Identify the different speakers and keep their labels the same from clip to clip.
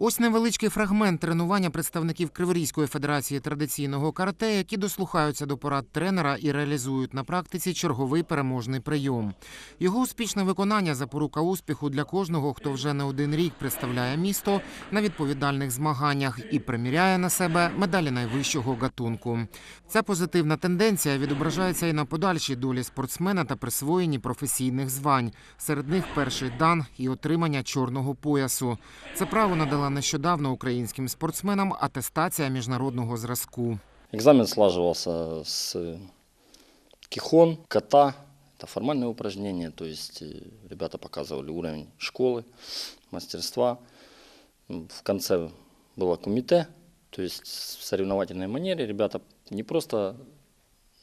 Speaker 1: Ось невеличкий фрагмент тренування представників Криворізької федерації традиційного карате, які дослухаються до порад тренера і реалізують на практиці черговий переможний прийом. Його успішне виконання запорука успіху для кожного, хто вже не один рік представляє місто на відповідальних змаганнях і приміряє на себе медалі найвищого гатунку. Ця позитивна тенденція відображається і на подальшій долі спортсмена та присвоєнні професійних звань. Серед них перший дан і отримання чорного поясу. Це право надала нещодавно українським спортсменам атестація міжнародного зразку.
Speaker 2: Экзамен слаживался с кихон, ката. Это формальное упражнение, то есть э, ребята показывали уровень школы, мастерства. М, В конце было кумите, то есть в соревновательной манере ребята не просто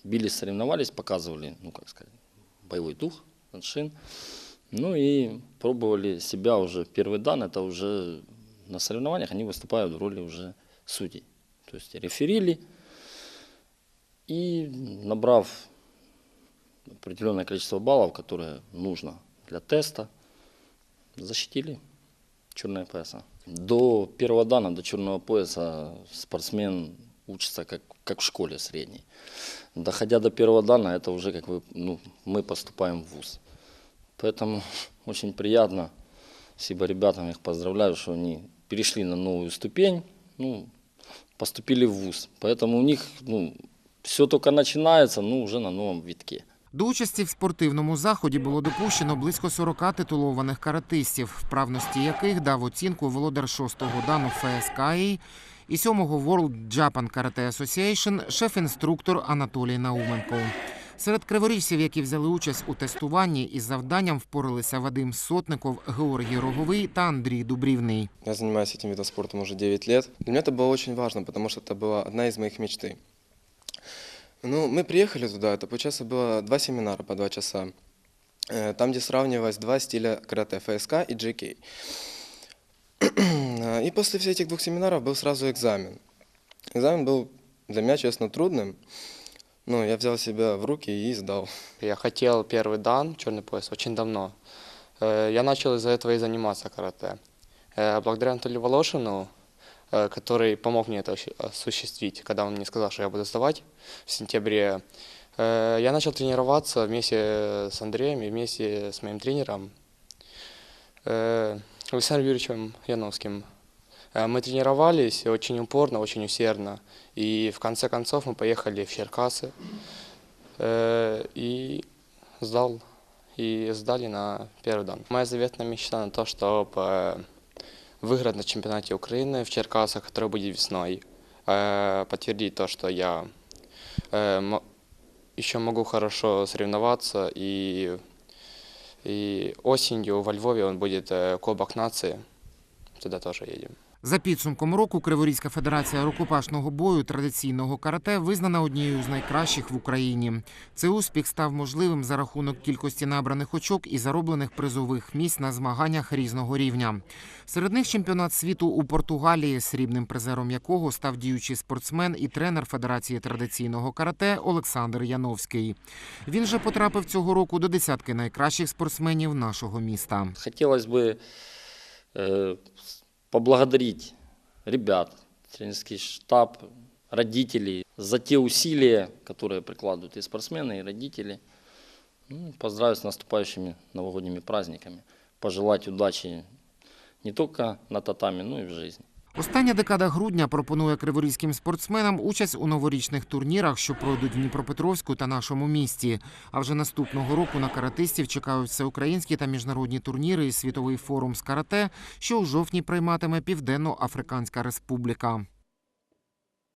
Speaker 2: бились, соревновались, показывали, ну как сказать, боевой дух, шин. Ну и пробовали себя уже. Первый дан это уже на соревнованиях они выступают в роли уже судей. То есть реферили, и набрав определенное количество баллов, которое нужно для теста, защитили черные пояса. До первого дана, до черного пояса спортсмен учится как, как в школе средней. Доходя до первого дана, это уже как вы, ну, мы поступаем в ВУЗ. Поэтому очень приятно, спасибо ребятам, их поздравляю, что они перешли на новую ступень, ну, поступили в ВУЗ. Поэтому у них ну, все только начинается, ну, уже на новом витке.
Speaker 1: До участі в спортивному заході було допущено близько 40 титулованих каратистів, вправності яких дав оцінку володар шостого дану ФСКІ і сьомого World Japan Karate Association шеф-інструктор Анатолій Науменко. Серед криворіжців, які взяли участь у тестуванні із завданням впоралися Вадим Сотников, Георгій Роговий та Андрій Дубрівний.
Speaker 3: Я занимаюсь этим видом спорта уже 9 лет. Для меня это было очень важно, потому что это была одна из моих мечты. Ну, мы приехали туда, это, получается, было два семинара по два часа. Э, Там, где сравнивалось два стиля карате, ФСК и JK. И после всех этих двух семинаров был сразу экзамен. Экзамен был для меня, честно, трудным. Но я взял себя в руки и сдал.
Speaker 4: Я хотел первый дан, черный пояс, очень давно. Э, Я начал из-за этого и заниматься карате. Э, Благодаря Анатолию Волошину, э, который помог мне это осуществить, когда он мне сказал, что я буду сдавать в сентябре, я начал тренироваться вместе с Андреем и вместе с моим тренером Александром Юрьевичем Яновским. Э, Мы тренировались очень упорно, очень усердно. И в конце концов мы поехали в Черкасы э, и сдал и сдали на первый дан. Моя заветная мечта на то, чтобы выиграть на чемпионате Украины в Черкасах, который будет весной, э, подтвердить то, что я еще могу хорошо соревноваться и и осенью во Львове он будет Кубок нации. Туда тоже едем.
Speaker 1: За підсумком року Криворізька федерація рукопашного бою традиційного карате визнана однією з найкращих в Україні. Цей успіх став можливим за рахунок кількості набраних очок і зароблених призових місць на змаганнях різного рівня. Серед них чемпіонат світу у Португалії, срібним призером якого став діючий спортсмен і тренер Федерації традиційного карате Олександр Яновський. Він же потрапив цього року до десятки найкращих спортсменів нашого міста.
Speaker 2: Э, с- поблагодарить ребят, тренерский штаб, родителей за те усилия, которые прикладывают и спортсмены, и родители. Ну, поздравить с наступающими новогодними праздниками. Пожелать удачи не только на татами, но и в жизни.
Speaker 1: Остання декада грудня пропонує криворізьким спортсменам участь у новорічних турнірах, що пройдуть в Дніпропетровську та нашому місті. А вже наступного року на каратистів чекають всеукраїнські та міжнародні турніри і світовий форум з карате, що у жовтні прийматиме Південно-Африканська Республіка.